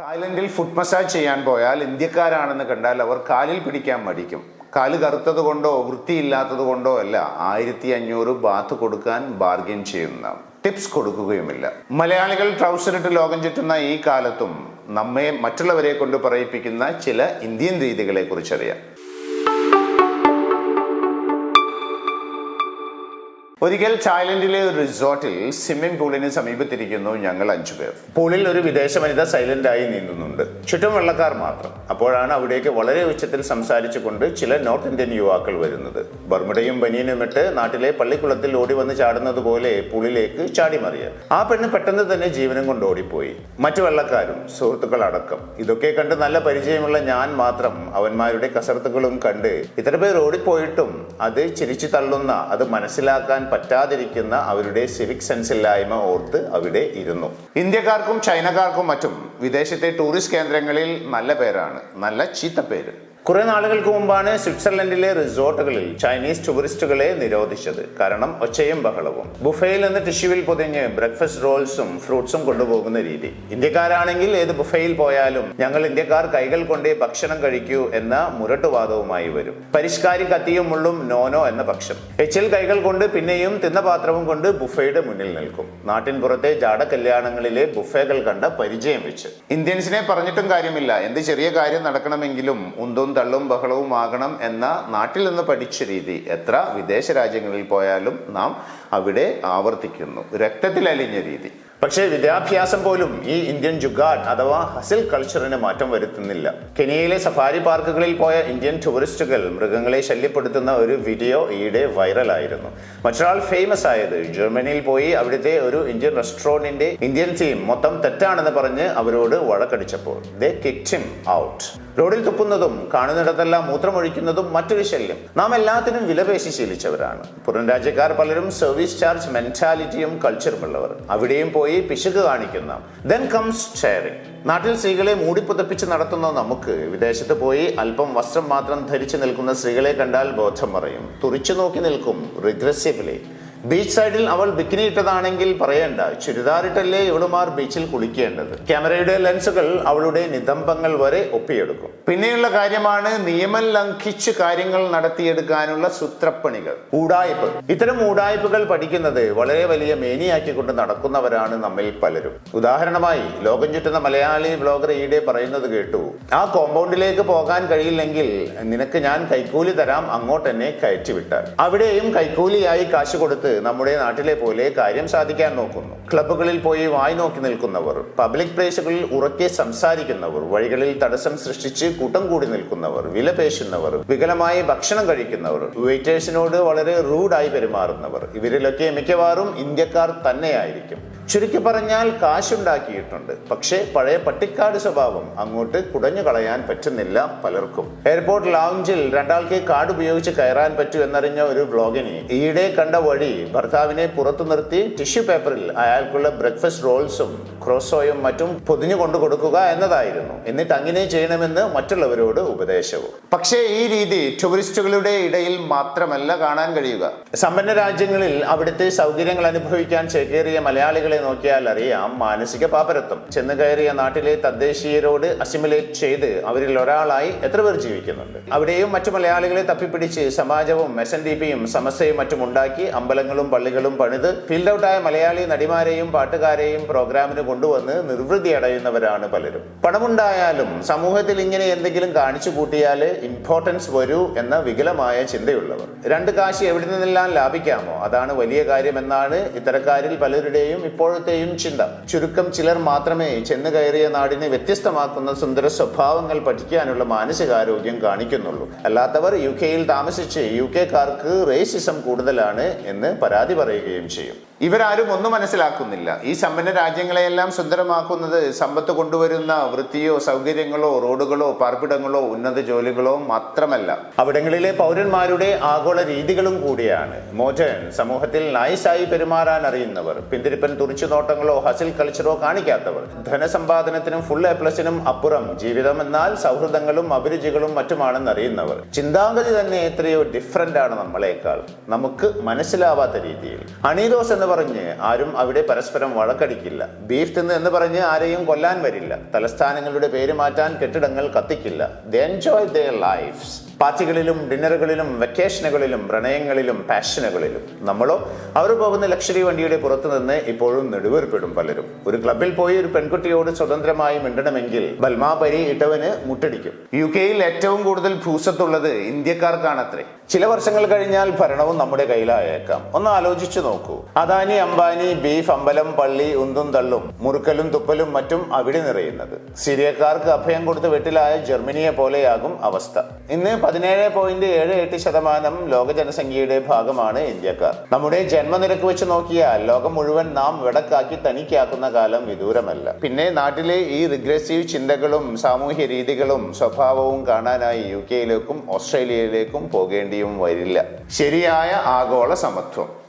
തായ്ലൻഡിൽ food massage ചെയ്യാൻ പോയാൽ ഇന്ത്യക്കാരാണെന്ന് കണ്ടാൽ അവർ കാലിൽ പിടിക്കാൻ മടിക്കും. കാൽ കറുത്തത് കൊണ്ടോ വൃത്തിയില്ലാത്തത് കൊണ്ടോ അല്ല ആയിരത്തി അഞ്ഞൂറ് ബാത്ത് കൊടുക്കാൻ ബാർഗെയിൻ ചെയ്യുന്ന ടിപ്സ് കൊടുക്കുകയുമില്ല. മലയാളികൾ ട്രൗസർ ഇട്ട് ലോകം ചുറ്റുന്ന ഈ കാലത്തും നമ്മെ മറ്റുള്ളവരെ കൊണ്ട് പറയിപ്പിക്കുന്ന ചില ഇന്ത്യൻ രീതികളെ കുറിച്ചറിയാം. ഒരിക്കൽ തായ്ലൻഡിലെ ഒരു റിസോർട്ടിൽ സ്വിമ്മിംഗ് പൂളിന് സമീപത്തിരിക്കുന്നു ഞങ്ങൾ അഞ്ചു പേർ. പൂളിൽ ഒരു വിദേശ വനിത സൈലന്റായി നീന്തുന്നുണ്ട്. ചുറ്റും വെള്ളക്കാർ മാത്രം. അപ്പോഴാണ് അവിടേക്ക് വളരെ ഉച്ചത്തിൽ സംസാരിച്ചുകൊണ്ട് ചില നോർത്ത് ഇന്ത്യൻ യുവാക്കൾ വരുന്നത്. ബർമുടയും ബനിയനും ഇട്ട് നാട്ടിലെ പള്ളിക്കുളത്തിൽ ഓടി വന്ന് ചാടുന്നത് പോലെ പൂളിലേക്ക് ചാടിമറിയ ആ പെണ്ണ് പെട്ടെന്ന് തന്നെ ജീവനം കൊണ്ട് ഓടിപ്പോയി. മറ്റു വെള്ളക്കാരും സുഹൃത്തുക്കൾ അടക്കം ഇതൊക്കെ കണ്ട് നല്ല പരിചയമുള്ള ഞാൻ മാത്രം അവന്മാരുടെ കസർത്തുകളും കണ്ട് ഇത്ര പേർ ഓടിപ്പോയിട്ടും അത് ചിരിച്ചു തള്ളുന്ന അത് മനസ്സിലാക്കാൻ പറ്റാതിരിക്കുന്ന അവരുടെ സിവിക് സെൻസ് ഇല്ലായ്മ ഓർത്ത് അവിടെ ഇരുന്നു. ഇന്ത്യക്കാർക്കും ചൈനക്കാർക്കും മറ്റും വിദേശത്തെ ടൂറിസ്റ്റ് കേന്ദ്രങ്ങളിൽ നല്ല പേരാണ്. നല്ല ചീത്ത പേര്. കുറെ നാളുകൾക്ക് മുമ്പാണ് സ്വിറ്റ്സർലൻഡിലെ റിസോർട്ടുകളിൽ ചൈനീസ് ടൂറിസ്റ്റുകളെ നിരോധിച്ചത്. കാരണം ഒച്ചയും ബഹളവും. ബുഫയിൽ നിന്ന് ടിഷ്യൂവിൽ പൊതിഞ്ഞ് ബ്രേക്ക്ഫാസ്റ്റ് റോൾസും ഫ്രൂട്ട്സും കൊണ്ടുപോകുന്ന രീതി. ഇന്ത്യക്കാരാണെങ്കിൽ ഏത് ബുഫയിൽ പോയാലും ഞങ്ങൾ ഇന്ത്യക്കാർ കൈകൾ കൊണ്ടേ ഭക്ഷണം കഴിക്കൂ എന്ന മുരട്ടുവാദവുമായി വരും. പരിഷ്കാരി കത്തിയും മുള്ളും നോനോ എന്ന പക്ഷം. എച്ചിൽ കൈകൾ കൊണ്ട് പിന്നെയും തിന്ന പാത്രവും കൊണ്ട് ബുഫയുടെ മുന്നിൽ നിൽക്കും. നാട്ടിൻ പുറത്തെ ജാട കല്യാണങ്ങളിലെ ബുഫേകൾ കണ്ട പരിചയം വെച്ച്. ഇന്ത്യൻസിനെ പറഞ്ഞിട്ടും കാര്യമില്ല. എന്ത് ചെറിയ കാര്യം നടക്കണമെങ്കിലും ഉന്തും തള്ളും ബഹളവും ആകണം എന്ന നാട്ടിൽ നിന്ന് പഠിച്ച രീതി. എത്ര വിദേശ രാജ്യങ്ങളിൽ പോയാലും നാം അവിടെ ആവർത്തിക്കുന്നു. രക്തത്തിൽ അലിഞ്ഞ രീതി. പക്ഷേ വിദ്യാഭ്യാസം പോലും ഈ ഇന്ത്യൻ ജുഗാഡ് അഥവാ ഹസിൽ കൾച്ചറിന് മാറ്റം വരുത്തുന്നില്ല. കെനിയയിലെ സഫാരി പാർക്കുകളിൽ പോയ ഇന്ത്യൻ ടൂറിസ്റ്റുകൾ മൃഗങ്ങളെ ശല്യപ്പെടുത്തുന്ന ഒരു വീഡിയോ ഈയിടെ വൈറലായിരുന്നു. മറ്റൊരാൾ ഫേമസ് ആയത്. ജർമ്മനിയിൽ പോയി അവിടുത്തെ ഒരു ഇന്ത്യൻ റെസ്റ്റോറന്റിന്റെ ഇന്ത്യൻ ടീം മൊത്തം തെറ്റാണെന്ന് പറഞ്ഞ് അവരോട് വഴക്കടിച്ചപ്പോൾ. ദേ കിറ്റ് ഹിം ഔട്ട് റോഡിൽ തുപ്പുന്നതും കാണുന്നിടത്തെല്ലാം മൂത്രമൊഴിക്കുന്നതും മറ്റൊരു ശല്യം. നാം എല്ലാത്തിനും വിലപേശി ശീലിച്ചവരാണ്. പുറം രാജ്യക്കാർ പലരും സർവീസ് ചാർജ് മെന്റാലിറ്റിയും കൾച്ചറും ഉള്ളവർ. അവിടെയും പോയി പിശുക്ക് കാണിക്കുന്ന ദെൻ കംസ് ഷെയറിംഗ് നാട്ടിൽ സ്ത്രീകളെ മൂടിപ്പുതപ്പിച്ച് നടത്തുന്ന നമുക്ക് വിദേശത്ത് പോയി അല്പം വസ്ത്രം മാത്രം ധരിച്ചു നിൽക്കുന്ന സ്ത്രീകളെ കണ്ടാൽ ബോധം പറയും തുറിച്ചു നോക്കി നിൽക്കും റിഗ്രസീവ്ലി ബീച്ച് സൈഡിൽ അവൾ ബിക്കിനി ഇട്ടതാണെങ്കിൽ പറയേണ്ട ചുരിദാറിട്ടല്ലേ ഇവളുമാർ ബീച്ചിൽ കുളിക്കേണ്ടത്. ക്യാമറയുടെ ലെൻസുകൾ അവളുടെ നിതംബങ്ങൾ വരെ ഒപ്പിയെടുക്കും. പിന്നെയുള്ള കാര്യമാണ് നിയമം ലംഘിച്ച് കാര്യങ്ങൾ നടത്തിയെടുക്കാനുള്ള സൂത്രപ്പണികൾ. ഊടായ്പ്. ഇത്തരം ഊടായ്പകൾ പഠിക്കുന്നത് വളരെ വലിയ മേനിയാക്കിക്കൊണ്ട് നടക്കുന്നവരാണ് നമ്മിൽ പലരും. ഉദാഹരണമായി ലോകം ചുറ്റുന്ന മലയാളി വ്ലോഗർ ഈടെ പറയുന്നത് കേട്ടു ആ കോമ്പൗണ്ടിലേക്ക് പോകാൻ കഴിയില്ലെങ്കിൽ നിനക്ക് ഞാൻ കൈക്കൂലി തരാം അങ്ങോട്ട് എന്നെ കയറ്റിവിട്ടാൽ. അവിടെയും കൈക്കൂലിയായി കാശ് കൊടുത്ത് നമ്മുടെ നാട്ടിലെ പോലെ കാര്യം സാധിക്കാൻ നോക്കുന്നു. ക്ലബ്ബുകളിൽ പോയി വായി നോക്കി നിൽക്കുന്നവർ പബ്ലിക് പ്ലേസുകളിൽ ഉറക്കെ സംസാരിക്കുന്നവർ വഴികളിൽ തടസ്സം സൃഷ്ടിച്ച് കൂട്ടം കൂടി നിൽക്കുന്നവർ വിലപേശുന്നവർ വികലമായി ഭക്ഷണം കഴിക്കുന്നവർ വെയിറ്റേഴ്സിനോട് വളരെ റൂഡായി പെരുമാറുന്നവർ ഇവരിലൊക്കെ മിക്കവാറും ഇന്ത്യക്കാർ തന്നെയായിരിക്കും. ചുരുക്കി പറഞ്ഞാൽ കാശുണ്ടാക്കിയിട്ടുണ്ട്. പക്ഷേ പഴയ പട്ടിക്കാട് സ്വഭാവം അങ്ങോട്ട് കുടഞ്ഞു കളയാൻ പറ്റുന്നില്ല പലർക്കും. എയർപോർട്ട് ലോഞ്ചിൽ രണ്ടാൾക്ക് കാർഡ് ഉപയോഗിച്ച് കയറാൻ പറ്റൂ എന്നറിഞ്ഞ ഒരു ബ്ലോഗിനി ഈയിടെ കണ്ട വഴി ഭർത്താവിനെ പുറത്തു നിർത്തി ടിഷ്യൂ പേപ്പറിൽ അയാൾക്കുള്ള ബ്രേക്ക്ഫാസ്റ്റ് റോൾസും ക്രോസോയും മറ്റും പൊതിഞ്ഞു കൊണ്ടു കൊടുക്കുക എന്നതായിരുന്നു. എന്നിട്ട് അങ്ങനെ ചെയ്യണമെന്ന് മറ്റുള്ളവരോട് ഉപദേശവും. പക്ഷേ ഈ രീതി ടൂറിസ്റ്റുകളുടെ ഇടയിൽ മാത്രമല്ല കാണാൻ കഴിയുക. സമ്പന്ന രാജ്യങ്ങളിൽ അവിടുത്തെ സൗകര്യങ്ങൾ അനുഭവിക്കാൻ ചേക്കേറിയ മലയാളികളെ നോക്കിയാൽ അറിയാം മാനസിക പാപ്പരത്വം ചെന്ന് കയറിയ നാട്ടിലെ തദ്ദേശീയരോട് അസിമുലേറ്റ് ചെയ്ത് അവരിൽ ഒരാളായി എത്ര പേർ ജീവിക്കുന്നുണ്ട്? അവിടെയും മറ്റു മലയാളികളെ തപ്പിപ്പിടിച്ച് സമാജവും എസ് എൻ ഡി പിയും സമസ്തയും മറ്റും ഉണ്ടാക്കി അമ്പലങ്ങളും പള്ളികളും പണിത് ഫീൽഡ് ഔട്ടായ മലയാളി നടിമാരെയും പാട്ടുകാരെയും പ്രോഗ്രാമിന് കൊണ്ടുവന്ന് നിർവൃതി അടയുന്നവരാണ് പലരും. പണമുണ്ടായാലും സമൂഹത്തിൽ ഇങ്ങനെ എന്തെങ്കിലും കാണിച്ചു കൂട്ടിയാൽ ഇമ്പോർട്ടൻസ് വരൂ എന്ന വികലമായ ചിന്തയുള്ളവർ. രണ്ട് കാശ് എവിടെ നിന്നെല്ലാം ലാഭിക്കാമോ? അതാണ് വലിയ കാര്യമെന്നാണ് ഇത്തരക്കാരിൽ പലരുടെയും ഇപ്പോഴത്തെയും ചിന്ത. ചുരുക്കം ചിലർ മാത്രമേ ചെന്ന് കയറിയ നാടിനെ വ്യത്യസ്തമാക്കുന്ന സുന്ദര സ്വഭാവങ്ങൾ പഠിക്കാനുള്ള മാനസികാരോഗ്യം കാണിക്കുന്നുള്ളൂ. അല്ലാത്തവർ യു കെയിൽ താമസിച്ച് യു കെക്കാർക്ക് റേസിസം കൂടുതലാണ് എന്ന് പരാതി പറയുകയും ചെയ്യും. ഇവരാരും ഒന്നും മനസ്സിലാക്കുന്നില്ല. ഈ സമ്പന്ന രാജ്യങ്ങളെയെല്ലാം സുന്ദരമാക്കുന്നത് സമ്പത്ത് കൊണ്ടുവരുന്ന വൃത്തിയോ സൗകര്യങ്ങളോ റോഡുകളോ പാർപ്പിടങ്ങളോ ഉന്നത ജോലികളോ മാത്രമല്ല. അവിടങ്ങളിലെ പൗരന്മാരുടെ ആഗോള രീതികളും കൂടിയാണ്. മോഡേൺ സമൂഹത്തിൽ നൈസായി പെരുമാറാൻ അറിയുന്നവർ പിന്തിരിപ്പൻ തുറിച്ചു നോട്ടങ്ങളോ ഹസിൽ കൾച്ചറോ കാണിക്കാത്തവർ ധനസമ്പാദനത്തിനും ഫുൾ എ പ്ലസിനും അപ്പുറം ജീവിതം എന്നാൽ സൗഹൃദങ്ങളും അഭിരുചികളും മറ്റുമാണെന്ന് അറിയുന്നവർ. ചിന്താഗതി തന്നെ എത്രയോ ഡിഫറെന്റ് ആണ് നമ്മളെക്കാൾ. നമുക്ക് മനസ്സിലാവാത്ത രീതിയിൽ. അണീദോസ് എന്ന് പറഞ്ഞ് ആരും അവിടെ പരസ്പരം വഴക്കടിക്കില്ല. ബീഫ് തിന്ന് എന്ന് പറഞ്ഞ് ആരെയും കൊല്ലാൻ വരില്ല. തലസ്ഥാനങ്ങളുടെ പേര് മാറ്റാൻ കെട്ടിടങ്ങൾ കത്തിക്കില്ല. ദ എൻജോയ് ദയർ ലൈഫ്സ് പാർട്ടികളിലും ഡിന്നറുകളിലും വെക്കേഷനുകളിലും പ്രണയങ്ങളിലും പാഷനുകളിലും നമ്മളോ അവർ പോകുന്ന ലക്ഷറി വണ്ടിയുടെ പുറത്തു നിന്ന് ഇപ്പോഴും നെടുവേർപ്പെടും പലരും. ഒരു ക്ലബിൽ പോയി ഒരു പെൺകുട്ടിയോട് സ്വതന്ത്രമായി മിണ്ടണമെങ്കിൽ ബൽമാപരി ഇട്ടവന് മുട്ടടിക്കും. യു കെയിൽ ഏറ്റവും കൂടുതൽ ഭൂസത്തുള്ളത് ഇന്ത്യക്കാർക്കാണത്രേ. ചില വർഷങ്ങൾ കഴിഞ്ഞാൽ ഭരണവും നമ്മുടെ കയ്യിലായേക്കാം. ഒന്ന് ആലോചിച്ചു നോക്കൂ. അദാനി അംബാനി ബീഫ് അമ്പലം പള്ളി ഉന്തും തള്ളും മുറുക്കലും തുപ്പലും മറ്റും അവിടെ നിറയുന്നത്. സിറിയക്കാർക്ക് അഭയം കൊടുത്ത് വെട്ടിലായ ജർമ്മനിയെ പോലെയാകും അവസ്ഥ. ഇന്ന് പതിനേഴ് പോയിന്റ് ഏഴ് എട്ട് ശതമാനം ലോക ജനസംഖ്യയുടെ ഭാഗമാണ് ഇന്ത്യക്കാർ. നമ്മുടെ ജന്മനിരക്ക് വെച്ച് നോക്കിയാൽ ലോകം മുഴുവൻ നാം വിടക്കാക്കി തനിക്കാക്കുന്ന കാലം വിദൂരമല്ല. പിന്നെ നാട്ടിലെ ഈ റിഗ്രസീവ് ചിന്തകളും സാമൂഹ്യ രീതികളും സ്വഭാവവും കാണാനായി യു കെയിലേക്കും ഓസ്ട്രേലിയയിലേക്കും പോകേണ്ടിയും വരില്ല. ശരിയായ ആഗോള സമത്വം.